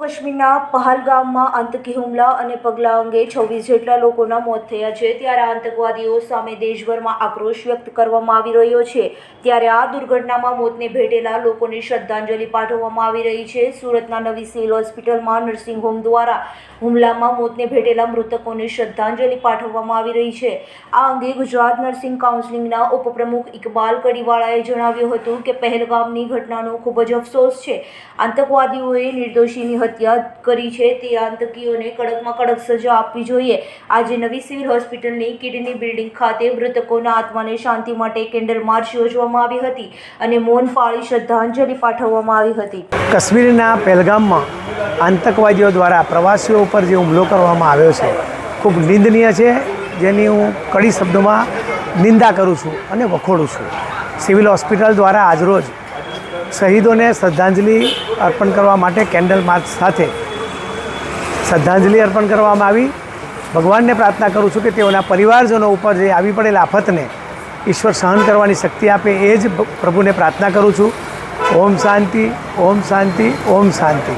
કાશ્મીરના પહલગામમાં આતંકી હુમલા અને પગલાં અંગે છવ્વીસ જેટલા લોકોના મોત થયા છે. ત્યારે આતંકવાદીઓ સામે દેશભરમાં આક્રોશ વ્યક્ત કરવામાં આવી રહ્યો છે. ત્યારે આ દુર્ઘટનામાં મોતને ભેટેલા લોકોને શ્રદ્ધાંજલિ પાઠવવામાં આવી રહી છે. સુરતના નવી સિવિલ હોસ્પિટલમાં નર્સિંગ હોમ દ્વારા હુમલામાં મોતને ભેટેલા મૃતકોને શ્રદ્ધાંજલિ પાઠવવામાં આવી રહી છે. આ અંગે ગુજરાત નર્સિંગ કાઉન્સિલિંગના ઉપપ્રમુખ ઇકબાલ કડીવાળાએ જણાવ્યું હતું કે, પહેલગામની ઘટનાનો ખૂબ જ અફસોસ છે. આતંકવાદીઓએ નિર્દોષીની હત્યા કરી છે તે આતંકીઓને કડકમાં કડક સજા આપવી જોઈએ. આજે નવી સિવિલ હોસ્પિટલની કિડની બિલ્ડિંગ ખાતે મૃતકોના આત્માને શાંતિ માટે કેન્ડલ માર્ચ યોજવામાં આવી હતી અને મૌન પાળી શ્રદ્ધાંજલિ પાઠવવામાં આવી હતી. કાશ્મીરના પહેલગામમાં આતંકવાદીઓ દ્વારા પ્રવાસીઓ ઉપર જે હુમલો કરવામાં આવ્યો છે, ખૂબ નિંદનીય છે. જેની હું કડી શબ્દોમાં નિંદા કરું છું અને વખોડું છું. સિવિલ હોસ્પિટલ દ્વારા આજરોજ શહીદોને શ્રદ્ધાંજલિ અર્પણ કરવા માટે કેન્ડલ માર્ચ સાથે શ્રદ્ધાંજલિ અર્પણ કરવામાં આવી. ભગવાનને પ્રાર્થના કરું છું કે તેઓના પરિવારજનો ઉપર જે આવી પડેલ આફતને ઈશ્વર સહન કરવાની શક્તિ આપે એ જ પ્રભુને પ્રાર્થના કરું છું. ઓમ શાંતિ ઓમ શાંતિ ઓમ શાંતિ.